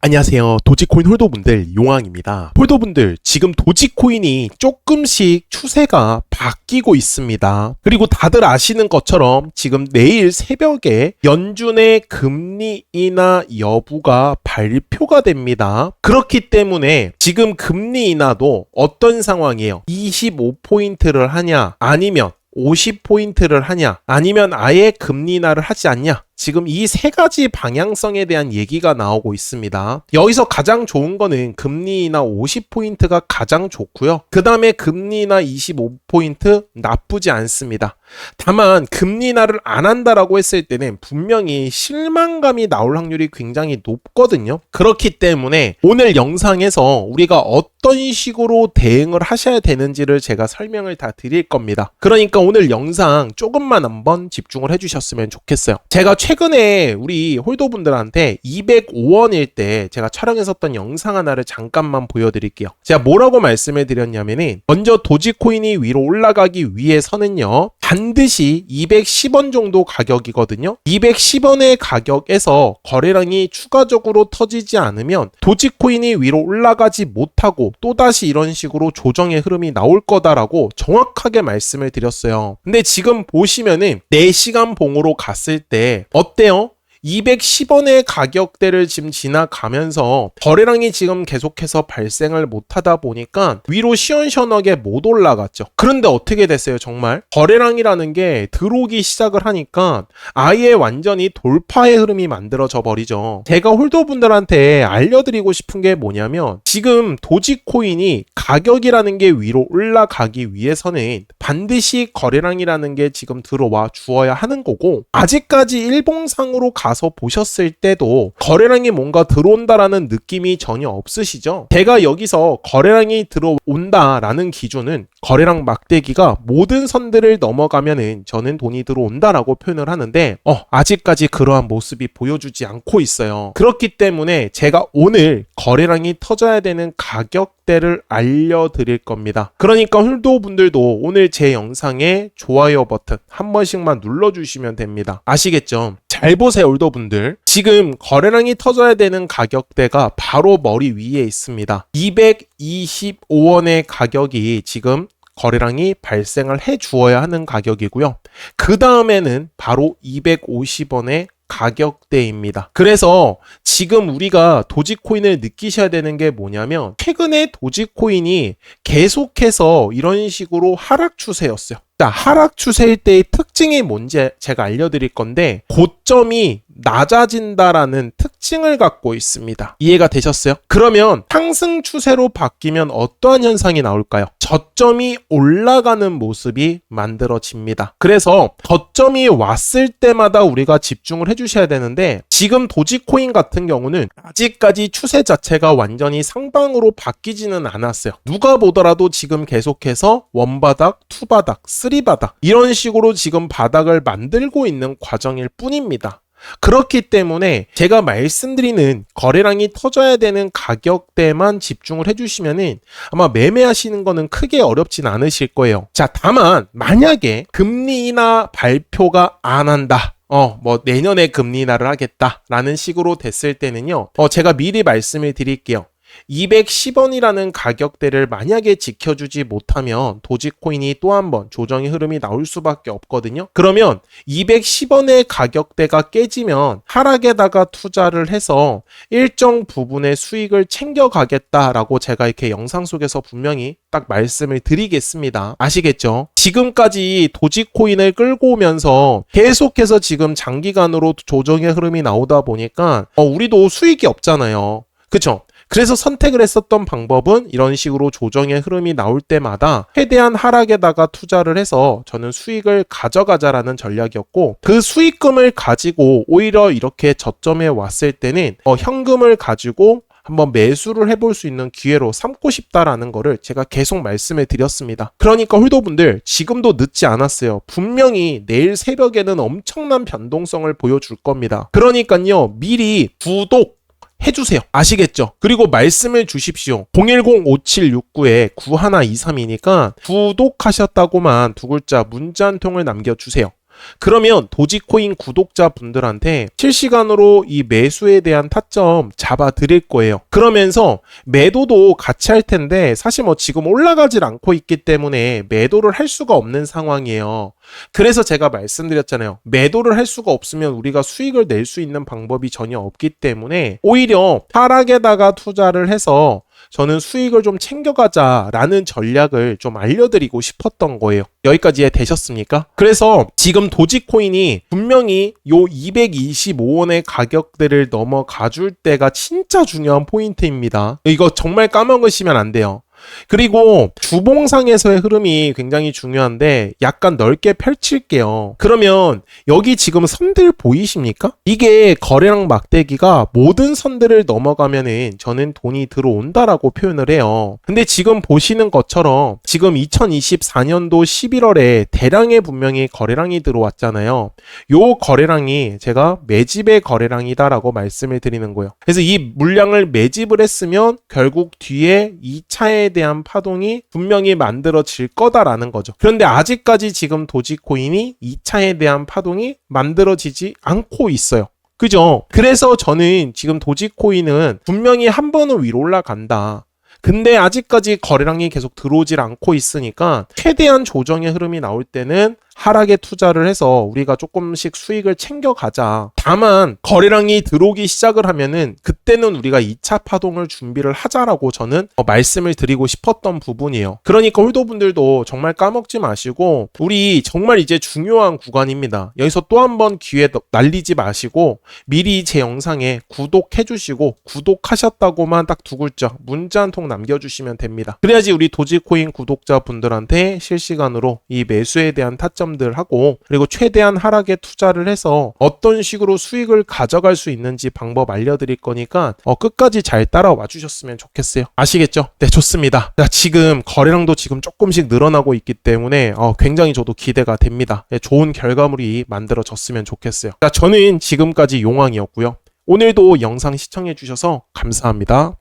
안녕하세요. 도지코인 홀더분들 용왕입니다. 홀더분들 지금 도지코인이 조금씩 추세가 바뀌고 있습니다. 그리고 다들 아시는 것처럼 지금 내일 새벽에 연준의 금리 인하 여부가 발표가 됩니다. 그렇기 때문에 지금 금리 인하도 어떤 상황이에요? 25포인트를 하냐 아니면 50포인트를 하냐 아니면 아예 금리 인하를 하지 않냐 지금 이 세 가지 방향성에 대한 얘기가 나오고 있습니다. 여기서 가장 좋은 거는 금리나 50포인트가 가장 좋고요. 그 다음에 금리나 25포인트 나쁘지 않습니다. 다만 금리나를 안 한다라고 했을 때는 분명히 실망감이 나올 확률이 굉장히 높거든요. 그렇기 때문에 오늘 영상에서 우리가 어떤 식으로 대응을 하셔야 되는지를 제가 설명을 다 드릴 겁니다. 그러니까 오늘 영상 조금만 한번 집중을 해주셨으면 좋겠어요. 제가 최 근에 우리 홀더분들한테 205원일 때 제가 촬영했었던 영상 하나를 잠깐만 보여드릴게요. 제가 뭐라고 말씀을 드렸냐면은 먼저 도지코인이 위로 올라가기 위해서는요. 반드시 210원 정도 가격이거든요. 210원의 가격에서 거래량이 추가적으로 터지지 않으면 도지코인이 위로 올라가지 못하고 또다시 이런 식으로 조정의 흐름이 나올 거다라고 정확하게 말씀을 드렸어요. 근데 지금 보시면은 4시간 봉으로 갔을 때 어때요? 210원의 가격대를 지금 지나가면서 거래량이 지금 계속해서 발생을 못하다 보니까 위로 시원시원하게 못 올라갔죠. 그런데 어떻게 됐어요, 정말? 거래량이라는 게 들어오기 시작을 하니까 아예 완전히 돌파의 흐름이 만들어져 버리죠. 제가 홀더분들한테 알려드리고 싶은 게 뭐냐면 지금 도지코인이 가격이라는 게 위로 올라가기 위해서는 반드시 거래량이라는 게 지금 들어와 주어야 하는 거고 아직까지 일봉상으로 가서 보셨을 때도 거래량이 뭔가 들어온다라는 느낌이 전혀 없으시죠? 제가 여기서 거래량이 들어온다라는 기준은 거래량 막대기가 모든 선들을 넘어가면은 저는 돈이 들어온다라고 표현을 하는데 어 아직까지 그러한 모습이 보여주지 않고 있어요. 그렇기 때문에 제가 오늘 거래량이 터져야 되는 가격대를 알려드릴 겁니다. 그러니까 홀도 분들도 오늘 제 영상에 좋아요 버튼 한 번씩만 눌러주시면 됩니다. 아시겠죠? 잘 보세요, 올더분들. 지금 거래량이 터져야 되는 가격대가 바로 머리 위에 있습니다. 225원의 가격이 지금 거래량이 발생을 해 주어야 하는 가격이고요. 그 다음에는 바로 250원의 가격대입니다. 그래서 지금 우리가 도지코인을 느끼셔야 되는 게 뭐냐면 최근에 도지코인이 계속해서 이런 식으로 하락 추세였어요. 자, 하락 추세일 때의 특징이 뭔지 제가 알려드릴 건데 고점이 낮아진다라는 특 징을 갖고 있습니다. 이해가 되셨어요? 그러면 상승 추세로 바뀌면 어떠한 현상이 나올까요? 저점이 올라가는 모습이 만들어집니다. 그래서 저점이 왔을 때마다 우리가 집중을 해주셔야 되는데 지금 도지코인 같은 경우는 아직까지 추세 자체가 완전히 상방으로 바뀌지는 않았어요. 누가 보더라도 지금 계속해서 원바닥, 투바닥, 쓰리바닥 이런 식으로 지금 바닥을 만들고 있는 과정일 뿐입니다. 그렇기 때문에 제가 말씀드리는 거래량이 터져야 되는 가격대만 집중을 해주시면은 아마 매매하시는 거는 크게 어렵진 않으실 거예요. 자, 다만 만약에 금리 인하 발표가 안 한다. 어, 뭐, 내년에 금리 인하를 하겠다라는 식으로 됐을 때는요, 어, 제가 미리 말씀을 드릴게요. 210원이라는 가격대를 만약에 지켜주지 못하면 도지코인이 또 한 번 조정의 흐름이 나올 수밖에 없거든요. 그러면 210원의 가격대가 깨지면 하락에다가 투자를 해서 일정 부분의 수익을 챙겨가겠다라고 제가 이렇게 영상 속에서 분명히 딱 말씀을 드리겠습니다. 아시겠죠? 지금까지 도지코인을 끌고 오면서 계속해서 지금 장기간으로 조정의 흐름이 나오다 보니까 어, 우리도 수익이 없잖아요. 그쵸? 그래서 선택을 했었던 방법은 이런 식으로 조정의 흐름이 나올 때마다 최대한 하락에다가 투자를 해서 저는 수익을 가져가자라는 전략이었고 그 수익금을 가지고 오히려 이렇게 저점에 왔을 때는 어, 현금을 가지고 한번 매수를 해볼 수 있는 기회로 삼고 싶다라는 거를 제가 계속 말씀을 드렸습니다. 그러니까 홀더분들 지금도 늦지 않았어요. 분명히 내일 새벽에는 엄청난 변동성을 보여줄 겁니다. 그러니까요 미리 구독 해주세요. 아시겠죠? 그리고 말씀을 주십시오. 010-5769-9123이니까 구독하셨다고만 두 글자 문자 한 통을 남겨주세요. 그러면 도지코인 구독자분들한테 실시간으로 이 매수에 대한 타점 잡아 드릴 거예요. 그러면서 매도도 같이 할 텐데 사실 뭐 지금 올라가질 않고 있기 때문에 매도를 할 수가 없는 상황이에요. 그래서 제가 말씀드렸잖아요. 매도를 할 수가 없으면 우리가 수익을 낼 수 있는 방법이 전혀 없기 때문에 오히려 하락에다가 투자를 해서 저는 수익을 좀 챙겨가자라는 전략을 좀 알려드리고 싶었던 거예요. 여기까지 이해되셨습니까? 그래서 지금 도지코인이 분명히 요 225원의 가격대를 넘어가 줄 때가 진짜 중요한 포인트입니다. 이거 정말 까먹으시면 안 돼요. 그리고 주봉상에서의 흐름이 굉장히 중요한데 약간 넓게 펼칠게요. 그러면 여기 지금 선들 보이십니까? 이게 거래량 막대기가 모든 선들을 넘어가면은 저는 돈이 들어온다라고 표현을 해요. 근데 지금 보시는 것처럼 지금 2024년도 11월에 대량의 분명히 거래량이 들어왔잖아요. 요 거래량이 제가 매집의 거래량이다라고 말씀을 드리는 거예요. 그래서 이 물량을 매집을 했으면 결국 뒤에 2차에 대한 파동이 분명히 만들어질 거다라는 거죠. 그런데 아직까지 지금 도지코인이 2차에 대한 파동이 만들어지지 않고 있어요. 그죠? 그래서 저는 지금 도지코인은 분명히 한 번은 위로 올라간다. 근데 아직까지 거래량이 계속 들어오질 않고 있으니까 최대한 조정의 흐름이 나올 때는 하락에 투자를 해서 우리가 조금씩 수익을 챙겨가자. 다만 거래량이 들어오기 시작을 하면은 그때는 우리가 2차 파동을 준비를 하자라고 저는 어, 말씀을 드리고 싶었던 부분이에요. 그러니까 홀더분들도 정말 까먹지 마시고 우리 정말 이제 중요한 구간입니다. 여기서 또 한 번 기회 날리지 마시고 미리 제 영상에 구독해 주시고 구독하셨다고만 딱 두 글자 문자 한 통 남겨주시면 됩니다. 그래야지 우리 도지코인 구독자분들한테 실시간으로 이 매수에 대한 타 점들 하고 그리고 최대한 하락에 투자를 해서 어떤 식으로 수익을 가져갈 수 있는지 방법 알려드릴 거니까 어, 끝까지 잘 따라와 주셨으면 좋겠어요. 아시겠죠? 네, 좋습니다. 자, 지금 거래량도 지금 조금씩 늘어나고 있기 때문에 어, 굉장히 저도 기대가 됩니다. 네, 좋은 결과물이 만들어졌으면 좋겠어요. 자, 저는 지금까지 용왕이었고요. 오늘도 영상 시청해 주셔서 감사합니다.